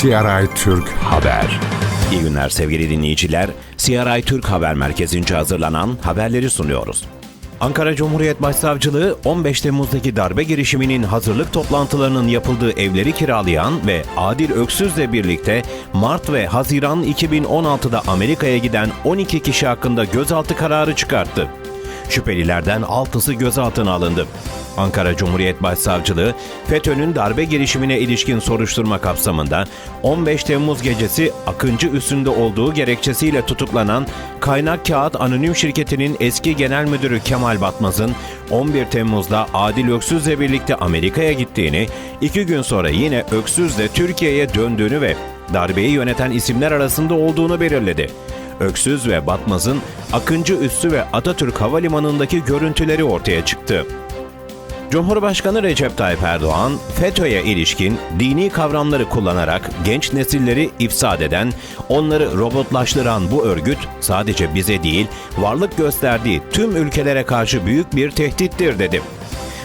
CRI Türk Haber. İyi günler sevgili dinleyiciler. CRI Türk Haber Merkezi'nce hazırlanan haberleri sunuyoruz. Ankara Cumhuriyet Başsavcılığı 15 Temmuz'daki darbe girişiminin hazırlık toplantılarının yapıldığı evleri kiralayan ve Adil Öksüz'le birlikte Mart ve Haziran 2016'da Amerika'ya giden 12 kişi hakkında gözaltı kararı çıkarttı. Şüphelilerden 6'sı gözaltına alındı. Ankara Cumhuriyet Başsavcılığı, FETÖ'nün darbe girişimine ilişkin soruşturma kapsamında 15 Temmuz gecesi Akıncı üstünde olduğu gerekçesiyle tutuklanan Kaynak Kağıt Anonim Şirketi'nin eski genel müdürü Kemal Batmaz'ın 11 Temmuz'da Adil Öksüz'le birlikte Amerika'ya gittiğini, iki gün sonra yine Öksüz'le Türkiye'ye döndüğünü ve darbeyi yöneten isimler arasında olduğunu belirledi. Öksüz ve Batmaz'ın Akıncı Üssü ve Atatürk Havalimanı'ndaki görüntüleri ortaya çıktı. Cumhurbaşkanı Recep Tayyip Erdoğan, FETÖ'ye ilişkin dini kavramları kullanarak genç nesilleri ifsad eden, onları robotlaştıran bu örgüt sadece bize değil, varlık gösterdiği tüm ülkelere karşı büyük bir tehdittir dedi.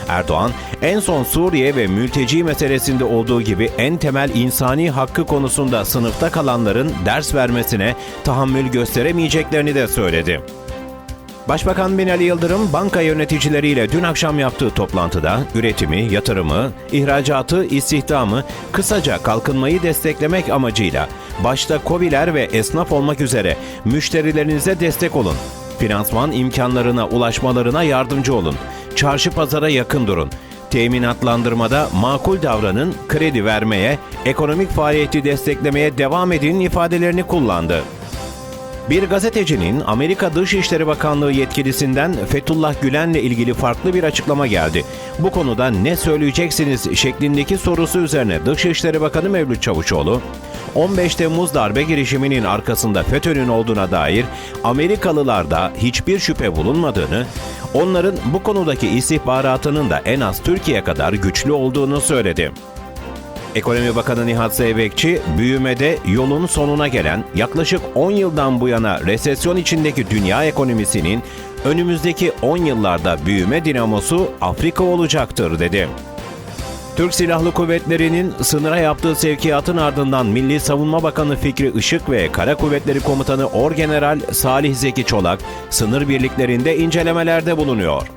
Erdoğan, en son Suriye ve mülteci meselesinde olduğu gibi en temel insani hakkı konusunda sınıfta kalanların ders vermesine tahammül gösteremeyeceklerini de söyledi. Başbakan Binali Yıldırım banka yöneticileriyle dün akşam yaptığı toplantıda üretimi, yatırımı, ihracatı, istihdamı, kısaca kalkınmayı desteklemek amacıyla başta COBİ'ler ve esnaf olmak üzere müşterilerinize destek olun. Finansman imkanlarına ulaşmalarına yardımcı olun. Çarşı pazara yakın durun. Teminatlandırmada makul davranın, kredi vermeye, ekonomik faaliyeti desteklemeye devam edin ifadelerini kullandı. Bir gazetecinin Amerika Dışişleri Bakanlığı yetkilisinden Fethullah Gülen'le ilgili farklı bir açıklama geldi. Bu konuda ne söyleyeceksiniz şeklindeki sorusu üzerine Dışişleri Bakanı Mevlüt Çavuşoğlu, 15 Temmuz darbe girişiminin arkasında FETÖ'nün olduğuna dair Amerikalılarda hiçbir şüphe bulunmadığını, onların bu konudaki istihbaratının da en az Türkiye kadar güçlü olduğunu söyledi. Ekonomi Bakanı Nihat Zeybekçi, büyümede yolun sonuna gelen yaklaşık 10 yıldan bu yana resesyon içindeki dünya ekonomisinin önümüzdeki 10 yıllarda büyüme dinamosu Afrika olacaktır dedi. Türk Silahlı Kuvvetleri'nin sınıra yaptığı sevkiyatın ardından Milli Savunma Bakanı Fikri Işık ve Kara Kuvvetleri Komutanı Orgeneral Salih Zeki Çolak sınır birliklerinde incelemelerde bulunuyor.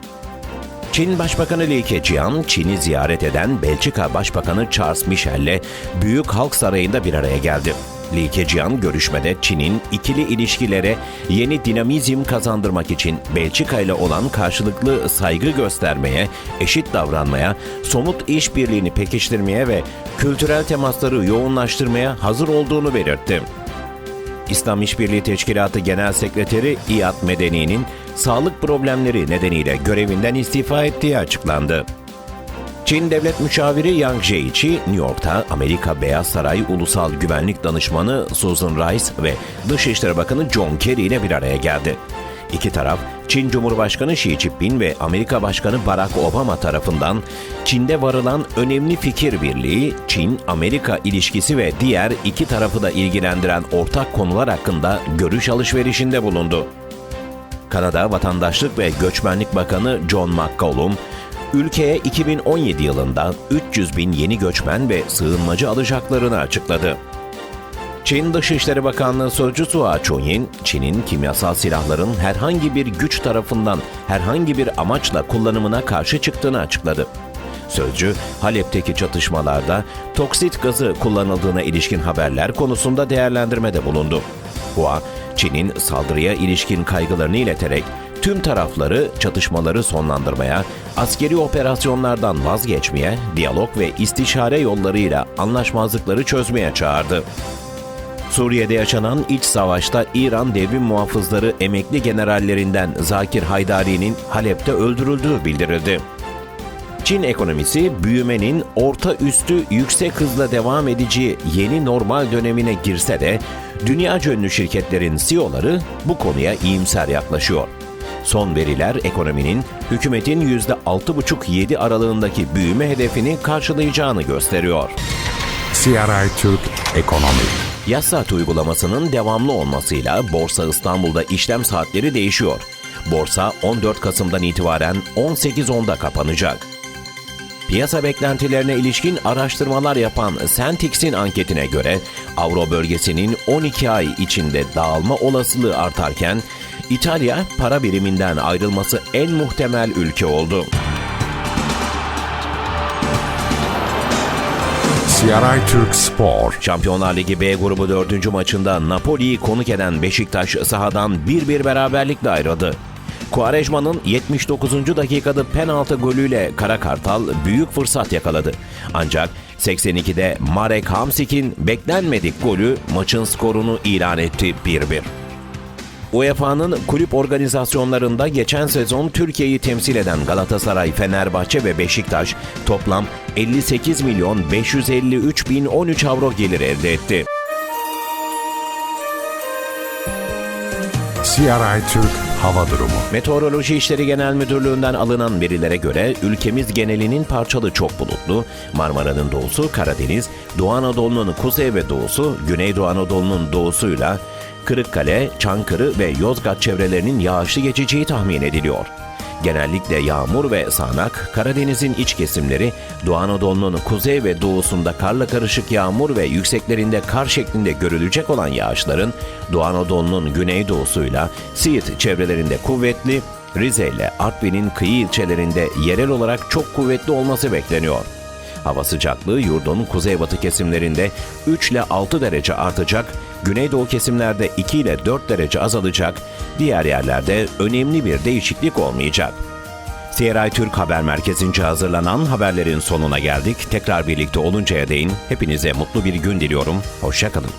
Çin Başbakanı Li Keqiang, Çin'i ziyaret eden Belçika Başbakanı Charles Michel'le Büyük Halk Sarayı'nda bir araya geldi. Li Keqiang görüşmede Çin'in ikili ilişkilere yeni dinamizm kazandırmak için Belçika ile olan karşılıklı saygı göstermeye, eşit davranmaya, somut işbirliğini pekiştirmeye ve kültürel temasları yoğunlaştırmaya hazır olduğunu belirtti. İslam İşbirliği Teşkilatı Genel Sekreteri İyad Medeni'nin sağlık problemleri nedeniyle görevinden istifa ettiği açıklandı. Çin Devlet Müşaviri Yang Jiechi, New York'ta Amerika Beyaz Saray Ulusal Güvenlik Danışmanı Susan Rice ve Dışişleri Bakanı John Kerry ile bir araya geldi. İki taraf, Çin Cumhurbaşkanı Xi Jinping ve Amerika Başkanı Barack Obama tarafından Çin'de varılan önemli fikir birliği, Çin-Amerika ilişkisi ve diğer iki tarafı da ilgilendiren ortak konular hakkında görüş alışverişinde bulundu. Kanada Vatandaşlık ve Göçmenlik Bakanı John McCallum, ülkeye 2017 yılında 300 bin yeni göçmen ve sığınmacı alacaklarını açıkladı. Çin Dışişleri Bakanlığı Sözcüsü Hua Chunying, Çin'in kimyasal silahların herhangi bir güç tarafından herhangi bir amaçla kullanımına karşı çıktığını açıkladı. Sözcü, Halep'teki çatışmalarda toksit gazı kullanıldığına ilişkin haberler konusunda değerlendirmede bulundu. Hua, Çin'in saldırıya ilişkin kaygılarını ileterek tüm tarafları çatışmaları sonlandırmaya, askeri operasyonlardan vazgeçmeye, diyalog ve istişare yollarıyla anlaşmazlıkları çözmeye çağırdı. Suriye'de yaşanan iç savaşta İran devrim muhafızları emekli generallerinden Zakir Haydari'nin Halep'te öldürüldüğü bildirildi. Çin ekonomisi büyümenin orta üstü yüksek hızla devam edeceği yeni normal dönemine girse de dünya ünlü şirketlerin CEO'ları bu konuya iyimser yaklaşıyor. Son veriler ekonominin hükümetin %6,5-7 aralığındaki büyüme hedefini karşılayacağını gösteriyor. CRI Türk Ekonomi. Yaz saat uygulamasının devamlı olmasıyla Borsa İstanbul'da işlem saatleri değişiyor. Borsa 14 Kasım'dan itibaren 18.10'da kapanacak. Piyasa beklentilerine ilişkin araştırmalar yapan Sentix'in anketine göre Avro bölgesinin 12 ay içinde dağılma olasılığı artarken İtalya para biriminden ayrılması en muhtemel ülke oldu. CRI Türk Spor. Şampiyonlar Ligi B grubu 4. maçında Napoli'yi konuk eden Beşiktaş sahadan 1-1 beraberlikle ayrıldı. Quaresma'nın 79. dakikada penaltı golüyle Kara Kartal büyük fırsat yakaladı. Ancak 82'de Marek Hamsik'in beklenmedik golü maçın skorunu ilan etti 1-1. UEFA'nın kulüp organizasyonlarında geçen sezon Türkiye'yi temsil eden Galatasaray, Fenerbahçe ve Beşiktaş toplam 58 milyon 553 bin 13 avro gelir elde etti. CRI Türk Hava Durumu. Meteoroloji İşleri Genel Müdürlüğü'nden alınan verilere göre ülkemiz genelinin parçalı çok bulutlu, Marmara'nın doğusu, Karadeniz, Doğu Anadolu'nun kuzey ve doğusu, Güneydoğu Anadolu'nun doğusuyla Kırıkkale, Çankırı ve Yozgat çevrelerinin yağışlı geçeceği tahmin ediliyor. Genellikle yağmur ve sağanak, Karadeniz'in iç kesimleri, Doğu Anadolu'nun kuzey ve doğusunda karla karışık yağmur ve yükseklerinde kar şeklinde görülecek olan yağışların Doğu Anadolu'nun güneydoğusuyla Siirt çevrelerinde kuvvetli, Rize ile Artvin'in kıyı ilçelerinde yerel olarak çok kuvvetli olması bekleniyor. Hava sıcaklığı yurdun kuzeybatı kesimlerinde 3 ile 6 derece artacak, güneydoğu kesimlerde 2 ile 4 derece azalacak, diğer yerlerde önemli bir değişiklik olmayacak. CRI Türk Haber Merkezi'nce hazırlanan haberlerin sonuna geldik. Tekrar birlikte oluncaya değin hepinize mutlu bir gün diliyorum. Hoşçakalın.